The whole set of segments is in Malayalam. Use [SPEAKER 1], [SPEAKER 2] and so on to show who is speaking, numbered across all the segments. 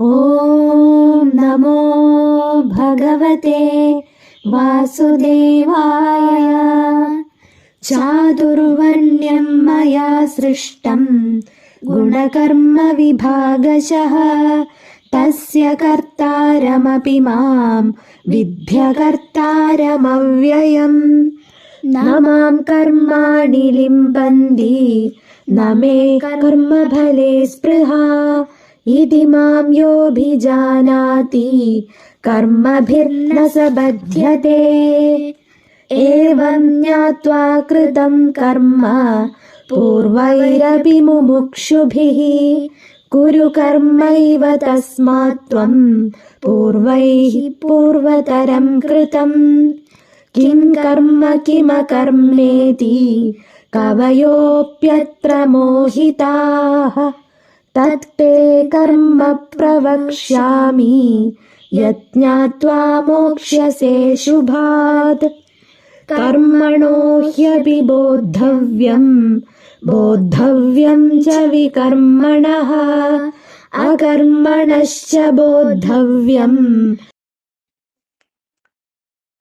[SPEAKER 1] ॐ नमो भगवते वासुदेवाय। चातुर्वर्ण्यं मया सृष्टं गुणकर्मविभागशः तस्य कर्तारमपि मां विद्यकर्तारमव्ययम्। न मां कर्माणि लिम्पन्ति न मे कर्मफले स्पृहा इति मां योऽभिजानाति कर्मभिर्न स बध्यते एवं ज्ञात्वा कृतं कर्म पूर्वैरपि मुमुक्षुभिः। कुरु कर्मैव तस्मात् त्वं पूर्वैः पूर्वतरं कृतम् किं कर्म किमकर्मेति कवयोऽप्यत्र मोहिताः तत्ते कर्म प्रवक्ष्यामि यज्ञात्वा मोक्ष्यसे शुभात् कर्मणो ह्यपि बोद्धव्यम् बोद्धव्यं च विकर्मणः अकर्मणश्च बोद्धव्यम्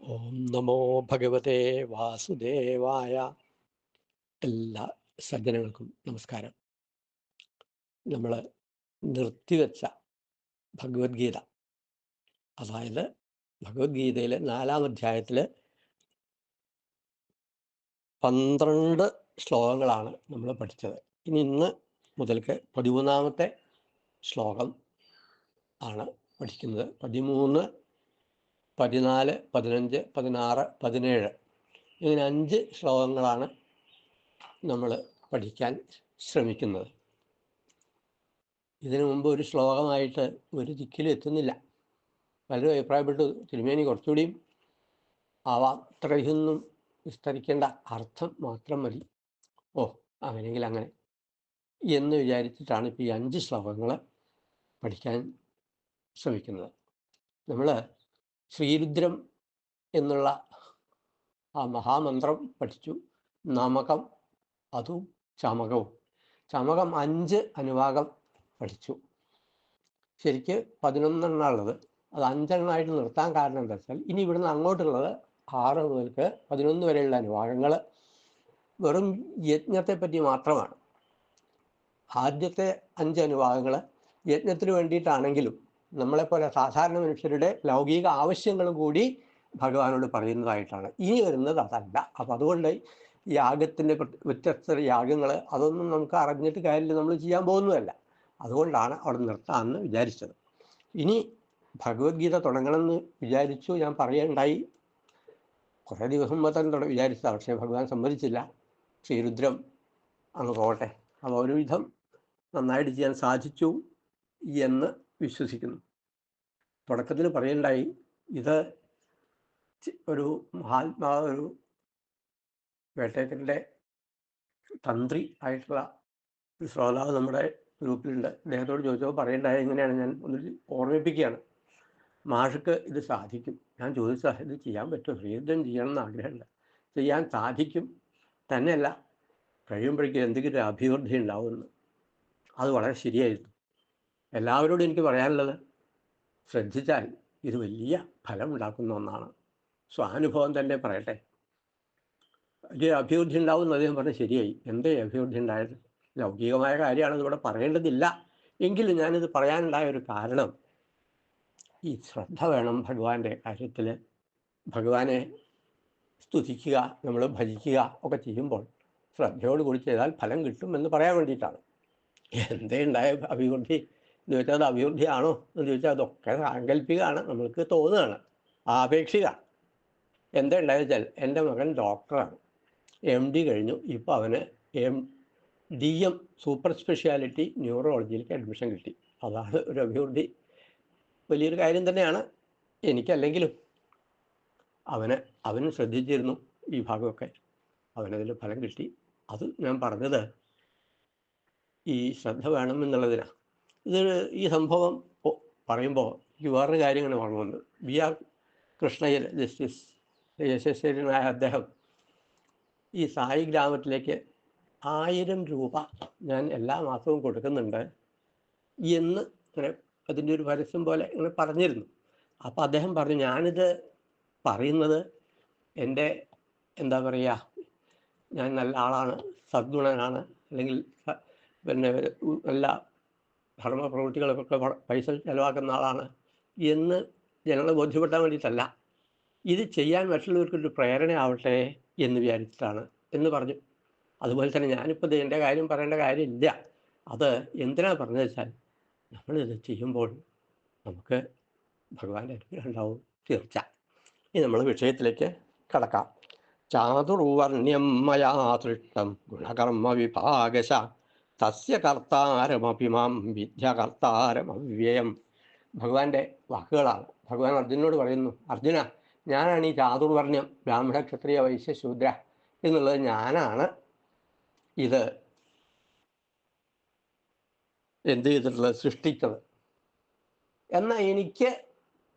[SPEAKER 2] ഓം നമോ ഭഗവതേ വാസുദേവായ എല്ലാ സജ്ജനങ്ങൾക്കും നമസ്കാരം നമ്മൾ നിർത്തിവെച്ച ഭഗവത്ഗീത. അതായത് ഭഗവത്ഗീതയിലെ നാലാം അധ്യായത്തിൽ പന്ത്രണ്ട് ശ്ലോകങ്ങളാണ് നമ്മൾ പഠിച്ചത്. ഇനി ഇന്ന് മുതൽക്ക് പതിമൂന്നാമത്തെ ശ്ലോകം ആണ് പഠിക്കുന്നത്. പതിമൂന്ന് പതിനാല് പതിനഞ്ച് പതിനാറ് പതിനേഴ് ഇങ്ങനെ അഞ്ച് ശ്ലോകങ്ങളാണ് നമ്മൾ പഠിക്കാൻ ശ്രമിക്കുന്നത്. ഇതിനു മുമ്പ് ഒരു ശ്ലോകമായിട്ട് ഒരു ദിക്കിലും എത്തുന്നില്ല. പലരും അഭിപ്രായപ്പെട്ടു. തിരുമേനി കുറച്ചുകൂടിയും ആവാം അത്രയൊന്നും വിസ്തരിക്കേണ്ട അർത്ഥം മാത്രം മതി. ഓ അങ്ങനെയെങ്കിൽ അങ്ങനെ. എന്ന് വിചാരിച്ചിട്ടാണ് ഇപ്പോൾ ഈ അഞ്ച് ശ്ലോകങ്ങൾ പഠിക്കാൻ ശ്രമിക്കുന്നത്. നമ്മൾ ശ്രീരുദ്രം എന്നുള്ള ആ മഹാമന്ത്രം പഠിച്ചു. നമകം അതും ചമകവും. ചമകം അഞ്ച് അനുവാകം പഠിച്ചു. ശരിക്ക് പതിനൊന്നെണ്ണ ഉള്ളത് അത് അഞ്ചെണ്ണമായിട്ട് നിർത്താൻ കാരണം എന്താ വെച്ചാൽ ഇനി ഇവിടുന്ന് അങ്ങോട്ടുള്ളത് ആറ് മുതൽക്ക് പതിനൊന്ന് വരെയുള്ള അനുവാദങ്ങൾ വെറും യജ്ഞത്തെ പറ്റി മാത്രമാണ്. ആദ്യത്തെ അഞ്ച് അനുവാദങ്ങൾ യജ്ഞത്തിന് വേണ്ടിയിട്ടാണെങ്കിലും നമ്മളെപ്പോലെ സാധാരണ മനുഷ്യരുടെ ലൗകിക ആവശ്യങ്ങളും കൂടി ഭഗവാനോട് പറയുന്നതായിട്ടാണ്. ഇനി വരുന്നത് അതല്ല. അപ്പം അതുകൊണ്ട് യാഗത്തിന്റെ വ്യത്യസ്ത യാഗങ്ങൾ അതൊന്നും നമുക്ക് അറിഞ്ഞിട്ട് കാര്യമില്ല. നമ്മൾ ചെയ്യാൻ പോകുന്നതല്ല. അതുകൊണ്ടാണ് അവിടെ നിർത്താമെന്ന് വിചാരിച്ചത്. ഇനി ഭഗവത്ഗീത തുടങ്ങണമെന്ന് വിചാരിച്ചു ഞാൻ പറയണ്ടായി. കുറേ ദിവസം തന്നെ തുടങ്ങി വിചാരിച്ചതാണ് പക്ഷേ ഭഗവാൻ സമ്മതിച്ചില്ല. ശ്രീരുദ്രം അങ്ങ് പോകട്ടെ. അപ്പോൾ ഒരുവിധം നന്നായിട്ട് ചെയ്യാൻ സാധിച്ചു എന്ന് വിശ്വസിക്കുന്നു. തുടക്കത്തിൽ പറയണ്ടായി ഇത് ഒരു മഹാത്മാ ഒരു വേട്ടയത്തിന്റെ തന്ത്രി ആയിട്ടുള്ള ശ്രോതാവ് നമ്മുടെ ഗ്രൂപ്പിലുണ്ട്. അദ്ദേഹത്തോട് ചോദിച്ചപ്പോൾ പറയേണ്ടത് എങ്ങനെയാണ് ഞാൻ ഒന്ന് ഓർമ്മിപ്പിക്കുകയാണ്. മാഷക്ക് ഇത് സാധിക്കും. ഞാൻ ചോദിച്ചാൽ ഇത് ചെയ്യാൻ പറ്റും ശ്രീയുദ്ധം ചെയ്യണം എന്ന് ആഗ്രഹമുണ്ട്. ചെയ്യാൻ സാധിക്കും. തന്നെയല്ല കഴിയുമ്പോഴേക്കും എന്തെങ്കിലും ഒരു അഭിവൃദ്ധി ഉണ്ടാവുമെന്ന്. അത് വളരെ ശരിയായിരുന്നു. എല്ലാവരോടും എനിക്ക് പറയാനുള്ളത് ശ്രദ്ധിച്ചാൽ ഇത് വലിയ ഫലം ഉണ്ടാക്കുന്ന ഒന്നാണ്. സ്വാനുഭവം തന്നെ പറയട്ടെ. വലിയ അഭിവൃദ്ധി ഉണ്ടാവും എന്ന് അദ്ദേഹം പറഞ്ഞ് ശരിയായി. എന്തേ അഭിവൃദ്ധി ഉണ്ടായത്? ലൗകികമായ കാര്യമാണ് ഇവിടെ പറയേണ്ടതില്ല. എങ്കിലും ഞാനിത് പറയാനുണ്ടായ ഒരു കാരണം ഈ ശ്രദ്ധ വേണം ഭഗവാന്റെ കാര്യത്തിൽ ഭഗവാനെ സ്തുതിക്കുക നമ്മൾ ഭജിക്കുക ഒക്കെ ചെയ്യുമ്പോൾ ശ്രദ്ധയോട് കൂടി ചെയ്താൽ ഫലം കിട്ടും എന്ന് പറയാൻ വേണ്ടിയിട്ടാണ്. എന്തേ ഉണ്ടായ അഭിവൃദ്ധി? എന്ന് ചോദിച്ചാൽ അത് അഭിവൃദ്ധിയാണോ? എന്ന് ചോദിച്ചാൽ അതൊക്കെ സാങ്കല്പികമാണ് നമ്മൾക്ക് തോന്നുകയാണ്. ആപേക്ഷിക എന്താ ഉണ്ടായെന്ന് വെച്ചാൽ എന്റെ മകൻ ഡോക്ടറാണ്. എം ഡി കഴിഞ്ഞു. ഇപ്പോൾ അവന് M D M super speciality ന്യൂറോളജിയിലേക്ക് admission കിട്ടി. അതാണ് ഒരു അഭിവൃദ്ധി. വലിയൊരു കാര്യം തന്നെയാണ് എനിക്കല്ലെങ്കിലും അവന് അവൻ ശ്രദ്ധിച്ചിരുന്നു ഈ ഭാഗമൊക്കെ. അവനതിൽ ഫലം കിട്ടി. അത് ഞാൻ പറഞ്ഞത് ഈ ശ്രദ്ധ വേണം എന്നുള്ളതിനാണ് ഇത് ഈ സംഭവം പറയുമ്പോൾ എനിക്ക് വേറൊരു കാര്യം ഇങ്ങനെ ഓർമ്മ ബി ആർ കൃഷ്ണയ്യർ ജസ്റ്റിസ് യശസ്വരനായ അദ്ദേഹം ഈ സായി ഗ്രാമത്തിലേക്ക് ആയിരം രൂപ ഞാൻ എല്ലാ മാസവും കൊടുക്കുന്നുണ്ട് എന്ന് ഇങ്ങനെ അതിന്റെ ഒരു പരസ്യം പോലെ ഇങ്ങനെ പറഞ്ഞിരുന്നു. അപ്പോൾ അദ്ദേഹം പറഞ്ഞു ഞാനിത് പറയുന്നത് എന്റെ എന്താ പറയുക ഞാൻ നല്ല ആളാണ് സദ്ഗുണനാണ് അല്ലെങ്കിൽ പിന്നെ നല്ല ധർമ്മ പ്രവൃത്തികളൊക്കെ പൈസ ചിലവാക്കുന്ന ആളാണ് എന്ന് ജനങ്ങളെ ബോധ്യപ്പെടാൻ വേണ്ടിയിട്ടല്ല ഇത് ചെയ്യാൻ മറ്റുള്ളവർക്കൊരു പ്രേരണയാവട്ടെ എന്ന് വിചാരിച്ചിട്ടാണ് എന്ന് പറഞ്ഞു. അതുപോലെ തന്നെ ഞാനിപ്പോൾ എന്റെ കാര്യം പറയേണ്ട കാര്യമില്ല. അത് എന്തിനാണ് പറഞ്ഞത് വെച്ചാൽ നമ്മളിത് ചെയ്യുമ്പോൾ നമുക്ക് ഭഗവാന്റെ അനുഗ്രഹം ഉണ്ടാവും തീർച്ച ഇനി നമ്മൾ വിഷയത്തിലേക്ക് കടക്കാം. ചാതുർവർണ്യം മയാ സൃഷ്ടം ഗുണകർമ്മ വിഭാഗശ. തസ്യ കർത്താരമപി മാം വിദ്യ കർത്താരമവ്യയം. ഭഗവാന്റെ വാക്കുകളാണ്. ഭഗവാൻ അർജുനോട് പറയുന്നു അർജുന ഞാനാണ് ഈ ചാതുർവർണ്യം ബ്രാഹ്മണ ക്ഷത്രിയ വൈശ്യ ശൂദ്ര എന്നുള്ളത് ഞാനാണ് ഇത് എന്ത് ചെയ്തിട്ടുള്ളത് സൃഷ്ടിച്ചത്. എന്നാൽ എനിക്ക്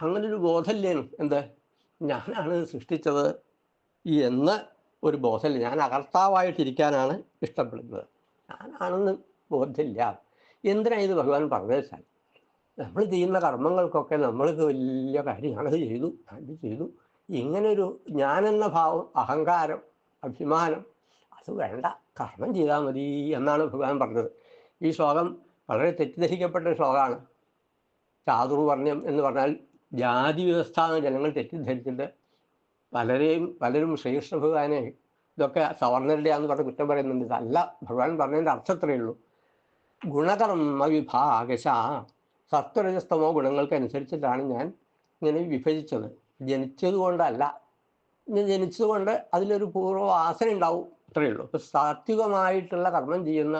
[SPEAKER 2] അങ്ങനൊരു ബോധമില്ലേനും. എന്ത്? ഞാനാണ് സൃഷ്ടിച്ചത് എന്ന് ഒരു ബോധമില്ല. ഞാൻ അകർത്താവായിട്ടിരിക്കാനാണ് ഇഷ്ടപ്പെടുന്നത്. ഞാനാണെന്ന് ബോധമില്ല. എന്തിനാ ഇത് ഭഗവാൻ പറഞ്ഞു വെച്ചാൽ നമ്മൾ ചെയ്യുന്ന കർമ്മങ്ങൾക്കൊക്കെ നമ്മൾക്ക് വലിയ കാര്യം ഞാനത് ചെയ്തു അത് ചെയ്തു. ഇങ്ങനൊരു ഞാനെന്ന ഭാവം അഹങ്കാരം അഭിമാനം അത് വേണ്ട. കർമ്മം ചെയ്താൽ മതി എന്നാണ് ഭഗവാൻ പറഞ്ഞത്. ഈ ശ്ലോകം വളരെ തെറ്റിദ്ധരിക്കപ്പെട്ട ശ്ലോകമാണ്. ചാതുർവർണ്യം എന്ന് പറഞ്ഞാൽ ജാതി വ്യവസ്ഥ എന്ന് ജനങ്ങൾ തെറ്റിദ്ധരിച്ചിട്ട് പലരെയും പലരും ശ്രീകൃഷ്ണ ഭഗവാനെ ഇതൊക്കെ സവർണരുടെയാന്ന് പറഞ്ഞ് കുറ്റം പറയുന്നുണ്ട്. ഇതല്ല ഭഗവാൻ പറഞ്ഞതിന്റെ അർത്ഥത്രേ ഉള്ളൂ. ഗുണകർമ്മ വിഭാഗശ സത്വരജസ്തമോ ഗുണങ്ങൾക്കനുസരിച്ചിട്ടാണ് ഞാൻ ഇങ്ങനെ വിഭജിച്ചത്. ജനിച്ചത് കൊണ്ടല്ല ജനിച്ചത് കൊണ്ട് അതിലൊരു പൂർവവാസന ഉണ്ടാവും. അത്രയേ ഉള്ളൂ. ഇപ്പൊ സാത്വികമായിട്ടുള്ള കർമ്മം ചെയ്യുന്ന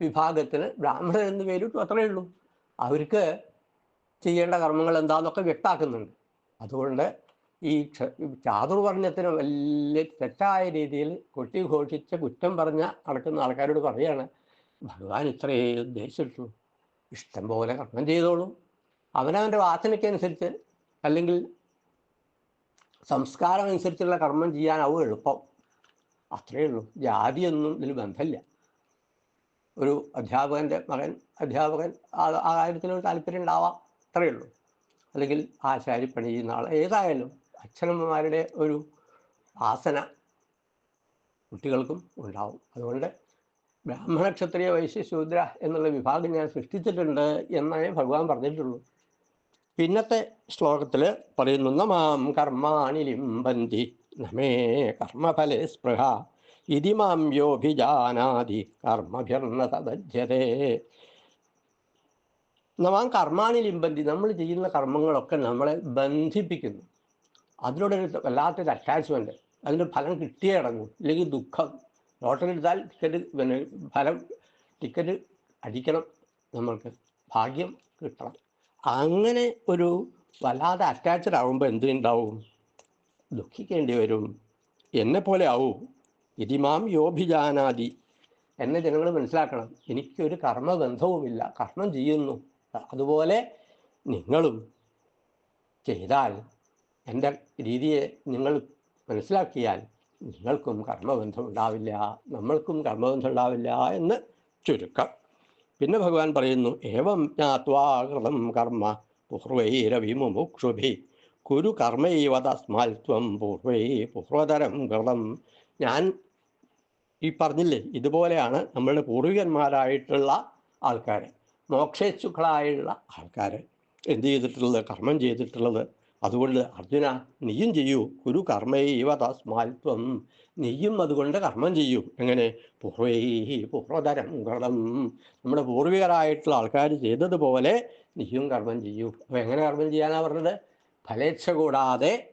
[SPEAKER 2] വിഭാഗത്തിന് ബ്രാഹ്മണൻ എന്ന് പേരിട്ടു അത്രയേ ഉള്ളൂ. അവർക്ക് ചെയ്യേണ്ട കർമ്മങ്ങൾ എന്താന്നൊക്കെ വ്യക്താക്കുന്നുണ്ട്. അതുകൊണ്ട് ഈ ചാതുർവർണത്തിന് വലിയ തെറ്റായ രീതിയിൽ കൊട്ടി ഘോഷിച്ച കുറ്റം പറഞ്ഞ നടക്കുന്ന ആൾക്കാരോട് പറയാണ് ഭഗവാൻ ഇത്രയേ ഉദ്ദേശിച്ചിട്ടുള്ളൂ. ഇഷ്ടം പോലെ കർമ്മം ചെയ്തോളൂ. അവനവന്റെ വാസനയ്ക്കനുസരിച്ച് അല്ലെങ്കിൽ സംസ്കാരം അനുസരിച്ചുള്ള കർമ്മം ചെയ്യാനാവും എളുപ്പം. അത്രയേ ഉള്ളൂ. ജാതിയൊന്നും ഇതിൽ ബന്ധമില്ല. ഒരു അധ്യാപകന്റെ മകൻ അധ്യാപകൻ ആ ആ കാര്യത്തിലൊരു താല്പര്യം ഉണ്ടാവാം. അത്രയേ ഉള്ളൂ. അല്ലെങ്കിൽ ആശാരി പണി ചെയ്യുന്ന ആൾ ഏതായാലും അച്ഛനമ്മമാരുടെ ഒരു വാസന കുട്ടികൾക്കും ഉണ്ടാവും. അതുകൊണ്ട് ബ്രാഹ്മണ ക്ഷത്രിയ വൈശ്യ ശൂദ്ര എന്നുള്ള വിഭാഗം ഞാൻ സൃഷ്ടിച്ചിട്ടുണ്ട് എന്നേ ഭഗവാൻ പറഞ്ഞിട്ടുള്ളൂ. പിന്നത്തെ ശ്ലോകത്തിൽ പറയുന്നു നമാം കർമാണി ലിംബന്തി നമേ കർമ്മഫലേ സ്പൃഹ ഇതി മാം യോഭിജാനാതി കർമ്മഭിർണ തദജ്യതേ നമാം കർമാണി ലിംബന്തി നമ്മൾ ചെയ്യുന്ന കർമ്മങ്ങളൊക്കെ നമ്മളെ ബന്ധിപ്പിക്കുന്നു. അതിനോടൊരു വല്ലാത്തൊരു അറ്റാച്ച്മെന്റ് അതിന്റെ ഫലം കിട്ടിയേ ഇടങ്ങും ഇല്ലെങ്കിൽ ദുഃഖം. ലോട്ടറി എടുത്താൽ ടിക്കറ്റ് പിന്നെ ഫലം ടിക്കറ്റ് അടിക്കണം നമ്മൾക്ക്. ഭാഗ്യം കിട്ടണം. അങ്ങനെ ഒരു വല്ലാതെ അറ്റാച്ച്ഡ് ആകുമ്പോൾ എന്തുണ്ടാവും? ദുഃഖിക്കേണ്ടി വരും എന്നെ പോലെ ആവൂ. ഇതിമാം യോഭിജാനാദി. എന്നെ ജനങ്ങൾ മനസ്സിലാക്കണം. എനിക്കൊരു കർമ്മബന്ധവുമില്ല. കർമ്മം ചെയ്യുന്നു. അതുപോലെ നിങ്ങളും ചെയ്താൽ എന്റെ രീതിയെ നിങ്ങൾ മനസ്സിലാക്കിയാൽ നിങ്ങൾക്കും കർമ്മബന്ധം ഉണ്ടാവില്ല നമ്മൾക്കും കർമ്മബന്ധം ഉണ്ടാവില്ല എന്ന് ചുരുക്കം. പിന്നെ ഭഗവാൻ പറയുന്നു ഏവം ജ്ഞാത്വാകൃതം കർമ്മ. പൂർവൈരവിമുമുക്ഷുഭി കുരു കർമ്മൈവ പൂർവേ പൂർവൈ പൂർവതരം കൃതം ഞാൻ ഈ പറഞ്ഞില്ലേ ഇതുപോലെയാണ് നമ്മളുടെ പൂർവികന്മാരായിട്ടുള്ള ആൾക്കാർ മോക്ഷേച്ഛുക്കളായുള്ള ആൾക്കാർ എന്ത് ചെയ്തിട്ടുള്ളത് കർമ്മം ചെയ്തിട്ടുള്ളത്. അതുകൊണ്ട് അർജുന നീയും ചെയ്യൂ. കുരു കർമ്മൈവ നീയും അതുകൊണ്ട് കർമ്മം ചെയ്യൂ. എങ്ങനെ? പൂർവൈ പൂർവതരം കൃതം നമ്മുടെ പൂർവികരായിട്ടുള്ള ആൾക്കാർ ചെയ്തതുപോലെ നീയും കർമ്മം ചെയ്യൂ. അപ്പോൾ എങ്ങനെ കർമ്മം ചെയ്യാനാണ് പറഞ്ഞത്? ഫലേച്ഛ കൂടാതെ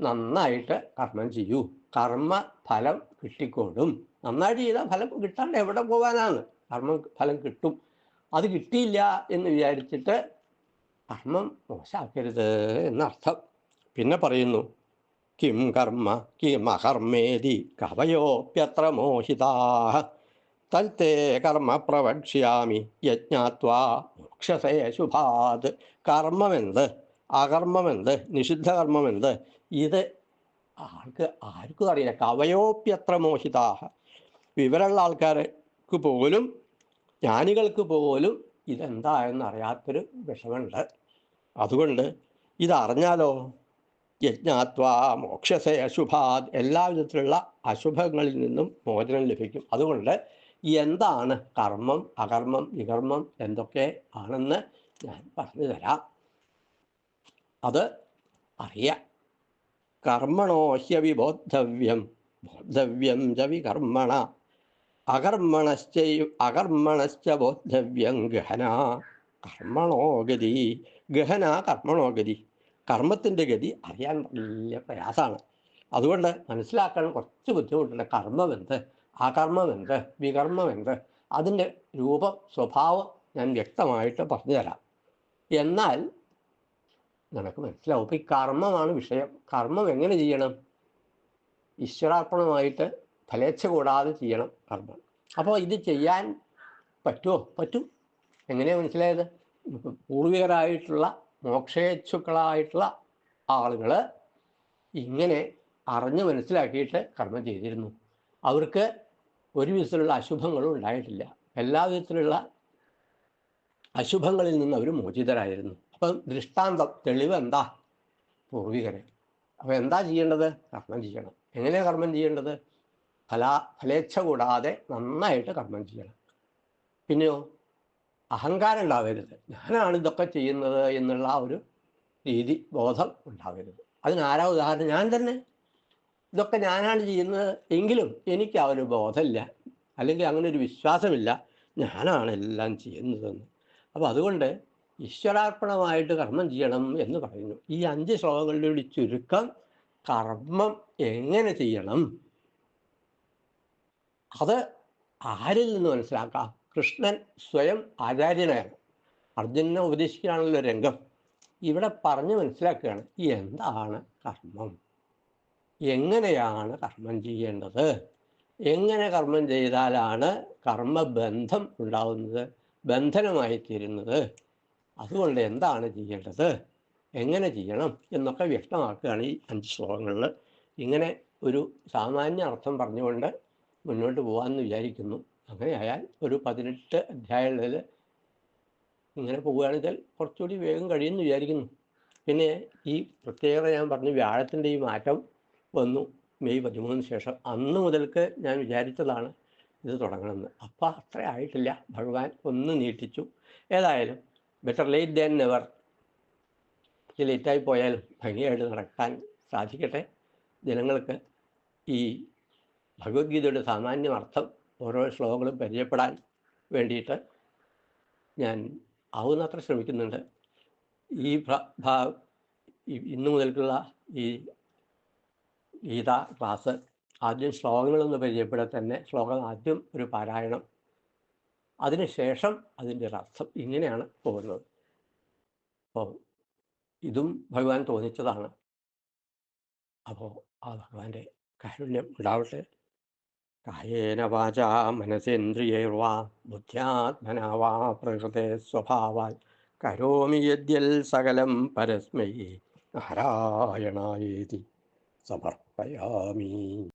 [SPEAKER 2] നന്നായിട്ട് കർമ്മം ചെയ്യൂ. കർമ്മ ഫലം കിട്ടിക്കോളും. നന്നായിട്ട് ചെയ്താൽ ഫലം കിട്ടാണ്ട് എവിടെ പോകാനാണ്? കർമ്മം ഫലം കിട്ടും. അത് കിട്ടിയില്ല എന്ന് വിചാരിച്ചിട്ട് കർമ്മം മോശമാക്കരുത് എന്നർത്ഥം. പിന്നെ പറയുന്നു കിം കർമ്മ കിം അകർമ്മേതി കവയോപ്യത്ര മോഹിതാ തൽത്തേ കർമ്മ പ്രവക്ഷ്യാമി യജ്ഞാത്വാ മോക്ഷസേ ശുഭാത്. കർമ്മമെന്ത്? അകർമ്മമെന്ത്? കർമ്മമെന്ത് ഇത് ആൾക്ക് ആർക്കും അറിയില്ല. കവയോപ്യത്ര മോഹിതാഹ. വിവരമുള്ള ആൾക്കാർക്ക് പോലും ജ്ഞാനികൾക്ക് പോലും ഇതെന്താ എന്നറിയാത്തൊരു വിഷമുണ്ട് അതുകൊണ്ട് ഇതറിഞ്ഞാലോ? യജ്ഞാത്വാ മോക്ഷസേ അശുഭാത് എല്ലാ വിധത്തിലുള്ള അശുഭങ്ങളിൽ നിന്നും മോചനം ലഭിക്കും. അതുകൊണ്ട് എന്താണ് കർമ്മം അകർമ്മം വികർമ്മം എന്തൊക്കെ ആണെന്ന് ഞാൻ പറഞ്ഞു തരാം അത് അറിയാം. കർമ്മണോ ഹ്യവിബോദ്ധവ്യം ബോദ്ധവ്യം ച വികർമ്മണ. അകർമ്മണശ്ച അകർമ്മണശ്ച ബോദ്ധവ്യം ഗഹന. കർമ്മണോ ഗതി. ഗഹന കർമ്മണോ ഗതി. കർമ്മത്തിന്റെ ഗതി അറിയാൻ വലിയ പ്രയാസമാണ്. അതുകൊണ്ട് മനസ്സിലാക്കാൻ കുറച്ച് ബുദ്ധിമുട്ടുണ്ട്. കർമ്മമെന്ത്? അകർമ്മമെന്ത്? വികർമ്മമെന്ത്? അതിന്റെ രൂപം സ്വഭാവം ഞാൻ വ്യക്തമായിട്ട് പറഞ്ഞുതരാം. എന്നാൽ നിനക്ക് മനസ്സിലാവും അപ്പം ഈ കർമ്മമാണ് വിഷയം. കർമ്മം എങ്ങനെ ചെയ്യണം? ഈശ്വരാർപ്പണമായിട്ട് ഫലേച്ഛ കൂടാതെ ചെയ്യണം കർമ്മം. അപ്പോൾ ഇത് ചെയ്യാൻ പറ്റുമോ പറ്റും. എങ്ങനെയാണ് മനസ്സിലായത്? പൂർവികരായിട്ടുള്ള മോക്ഷേച്ഛുക്കളായിട്ടുള്ള ആളുകൾ ഇങ്ങനെ അറിഞ്ഞ് മനസ്സിലാക്കിയിട്ട് കർമ്മം ചെയ്തിരുന്നു. അവർക്ക് ഒരു വിധത്തിലുള്ള അശുഭങ്ങളും ഉണ്ടായിട്ടില്ല. എല്ലാ വിധത്തിലുള്ള അശുഭങ്ങളിൽ നിന്ന് അവർ മോചിതരായിരുന്നു. അപ്പം ദൃഷ്ടാന്തം തെളിവ് എന്താ പൂർവികരെ. അപ്പോൾ എന്താ ചെയ്യേണ്ടത്? കർമ്മം ചെയ്യണം. എങ്ങനെയാണ് കർമ്മം ചെയ്യേണ്ടത്? ഫല ഫലേച്ഛ കൂടാതെ നന്നായിട്ട് കർമ്മം ചെയ്യണം. പിന്നെയോ? അഹങ്കാരം ഉണ്ടാവരുത്. ഞാനാണ് ഇതൊക്കെ ചെയ്യുന്നത് എന്നുള്ള ആ ഒരു രീതി ബോധം ഉണ്ടാവരുത്. അതിനാരാ ഉദാഹരണം? ഞാൻ തന്നെ. ഇതൊക്കെ ഞാനാണ് ചെയ്യുന്നത് എങ്കിലും എനിക്ക് ആ ഒരു ബോധമില്ല. അല്ലെങ്കിൽ അങ്ങനെ ഒരു വിശ്വാസമില്ല. ഞാനാണ് എല്ലാം ചെയ്യുന്നതെന്ന്. അപ്പോൾ അതുകൊണ്ട് ഈശ്വരാർപ്പണമായിട്ട് കർമ്മം ചെയ്യണം എന്ന് പറയുന്നു. ഈ അഞ്ച് ശ്ലോകങ്ങളുടെ ഒരു ചുരുക്കം കർമ്മം എങ്ങനെ ചെയ്യണം? അത് ആരിൽ നിന്ന് മനസ്സിലാക്കാം? കൃഷ്ണൻ സ്വയം ആചാര്യനാണ് അർജുനനെ ഉപദേശിക്കുകയാണല്ലോ രംഗം ഇവിടെ പറഞ്ഞ് മനസ്സിലാക്കുകയാണ്. എന്താണ് കർമ്മം? എങ്ങനെയാണ് കർമ്മം ചെയ്യേണ്ടത്? എങ്ങനെ കർമ്മം ചെയ്താലാണ് കർമ്മബന്ധം ഉണ്ടാകുന്നത് ബന്ധനമായി തീരുന്നത് അതുകൊണ്ട് എന്താണ് ചെയ്യേണ്ടത്? എങ്ങനെ ചെയ്യണം എന്നൊക്കെ വ്യക്തമാക്കുകയാണ് ഈ അഞ്ച് ശ്ലോകങ്ങളിൽ. ഇങ്ങനെ ഒരു സാമാന്യ അർത്ഥം പറഞ്ഞുകൊണ്ട് മുന്നോട്ട് പോകാമെന്ന് വിചാരിക്കുന്നു. അങ്ങനെയായാൽ ഒരു പതിനെട്ട് അധ്യായങ്ങളിൽ ഇങ്ങനെ പോവുകയാണെങ്കിൽ കുറച്ചുകൂടി വേഗം കഴിയുമെന്ന് വിചാരിക്കുന്നു. പിന്നെ ഈ പ്രത്യേകത ഞാൻ പറഞ്ഞു വ്യാഴത്തിന്റെ ഈ മാറ്റം വന്നു മെയ് പതിമൂന്നിന് ശേഷം. അന്ന് മുതൽക്ക് ഞാൻ വിചാരിച്ചതാണ് ഇത് തുടങ്ങണമെന്ന്. അപ്പം അത്ര ആയിട്ടില്ല ഭഗവാൻ ഒന്ന് നീട്ടിച്ചു. ഏതായാലും ബെറ്റർ ലേറ്റ് ദാൻ നെവർ ലേറ്റായി പോയാലും ഭംഗിയായിട്ട് നടക്കാൻ സാധിക്കട്ടെ. ജനങ്ങൾക്ക് ഈ ഭഗവത്ഗീതയുടെ സാമാന്യം അർത്ഥം ഓരോ ശ്ലോകങ്ങളും പരിചയപ്പെടാൻ വേണ്ടിയിട്ട് ഞാൻ ആവുന്നത്ര ശ്രമിക്കുന്നുണ്ട്. ഈ- ഇന്നു മുതൽക്കുള്ള ഈ ഗീത ക്ലാസ് ആദ്യം ശ്ലോകങ്ങളൊന്ന് പരിചയപ്പെടാൻ തന്നെ ശ്ലോകം ആദ്യം ഒരു പാരായണം അതിനുശേഷം അതിന്റെ ഒരു അർത്ഥം ഇങ്ങനെയാണ് പോകുന്നത്. അപ്പോൾ ഇതും ഭഗവാൻ തോന്നിച്ചതാണ്. അപ്പോൾ ആ ഭഗവാന്റെ കാരുണ്യം ഉണ്ടാവട്ടെ. കായേന വാച മനസേന്ദ്രിയൈർവാ ബുദ്ധ്യാത്മനാവാ പ്രകൃതേ സ്വഭാവാൽ. കരോമി യദ്യൽ സകലം പരസ്മൈ നാരായണായേതി സമർപ്പയാമി.